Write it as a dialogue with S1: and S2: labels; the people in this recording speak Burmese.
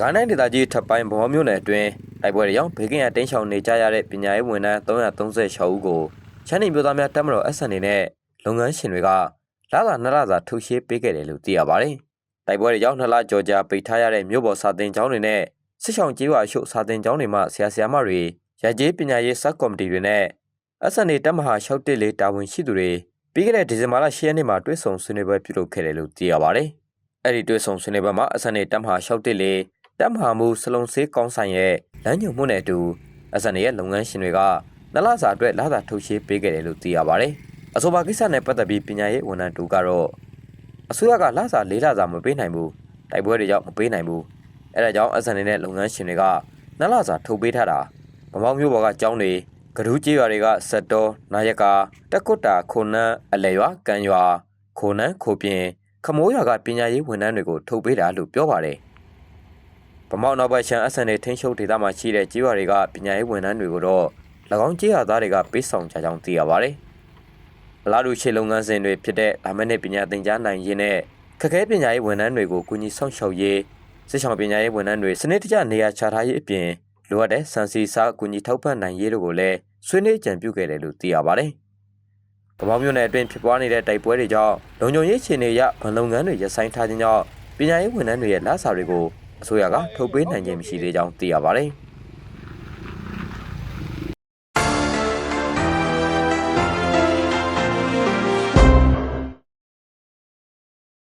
S1: ကိုင်းတိုင်းဒေသကြီးထပ်ပိုင်းဗမောမြို့နယ်အတွင်းတိုက်ပွဲတွေကြောင့်ဘေးကင်းရတင်းချောင်နေကြရတဲ့ပညာရေးဝန်ထမ်း336ဦးကိုချမ်းနီမျိုးသားများတက်မတော် SN နဲ့လုပ်ငန်းရှင်တွေကလာလာနှစ်လစာထုတ်ရှင်းပေးခဲ့တယ်လို့သိရပါတယ်။တိုက်ပွဲတွေကြောင့်နှစ်လကြော်ကြာပိတ်ထားရတဲ့မြို့ပေါ်စာတင်ကျောင်းတွေနဲ့စစ်ဆောင်ကျေးရွာရှုပ်စာတင်ကျောင်းတွေမှာဆရာဆရာမတွေရကြေးပညာရေးစက်ကော်မတီတွေနဲ့ SN တက်မဟာ614တာဝန်ရှိသူတွေပြီးခဲ့တဲ့ဒီဇင်ဘာလ10ရက်နေ့မှာတွေ့ဆုံဆွေးနွေးပွဲပြုလုပ်ခဲ့တယ်လို့သိရပါတယ်။အဲ့ဒီတွေ့ဆုံဆွေးနွေးပွဲမှာ SN တက်မဟာ614 တက်မဟာမူစလုံးစေးကောင်းဆိုင်ရဲ့လမ်းညွှန်မှုနဲ့အတူ SN ရဲ့လုပ်ငန်းရှင်တွေကနလစာအတွက်လာသာထုတ်ရှင်းပေးခဲ့တယ်လို့သိရပါတယ်။အဆိုပါကိစ္စနဲ့ပတ်သက်ပြီးပညာရေးဝန်ထမ်းတူကတော့အစိုးရကလာစာလေးလာစာမပေးနိုင်ဘူး။တိုက်ပွဲတွေကြောင့်မပေးနိုင်ဘူး။အဲဒါကြောင့် SN နဲ့လုပ်ငန်းရှင်တွေကနလစာထုတ်ပေးထားတာဗမောက်မျိုးပေါ်ကကျောင်းတွေကဒူးကြီးရွာတွေကစက်တော်နာယကာတက်ကွတ်တာခုံနန်းအလဲရွာကံရွာခုံနန်းခိုပြင်ခမိုးရွာကပညာရေးဝန်ထမ်းတွေကိုထုတ်ပေးတာလို့ပြောပါတယ်။ ဗမောက်နောက်ဘက်ချန် SN ထိန်းချုပ်ဒေသမှာရှိတဲ့ကြီးရွာတွေကပညာရေးဝန်ထမ်းတွေကိုတော့၎င်းကြီးရွာသားတွေကပေးဆောင်ကြကြောင်းသိရပါတယ်။အလားတူရှေ့လုပ်ငန်းစဉ်တွေဖြစ်တဲ့လာမည့်နေ့ပညာသင်ကြားနိုင်ရေးနဲ့ခက်ခဲပညာရေးဝန်ထမ်းတွေကိုကူညီဆောင်ရှောက်ရေးစစ်ဆောင်ပညာရေးဝန်ထမ်းတွေစနစ်တကျနေရာချထားရေးအပြင်လိုအပ်တဲ့စံစီစားကူညီထောက်ပံ့နိုင်ရေးတို့ကိုလည်းဆွေးနွေးကြံပြုခဲ့တယ်လို့သိရပါတယ်။ဗမောက်မြို့နယ်အတွင်းဖြစ်ပွားနေတဲ့တိုက်ပွဲတွေကြောင့်လုံခြုံရေးခြေနေရဗန်လုပ်ငန်းတွေရပ်ဆိုင်းထားခြင်းကြောင့်ပညာရေးဝန်ထမ်းတွေရဲ့လစာတွေကို အစိုးရကထုတ်ပေးနိုင်ခြင်းမရှိသေးကြောင်းသိရပါတယ်။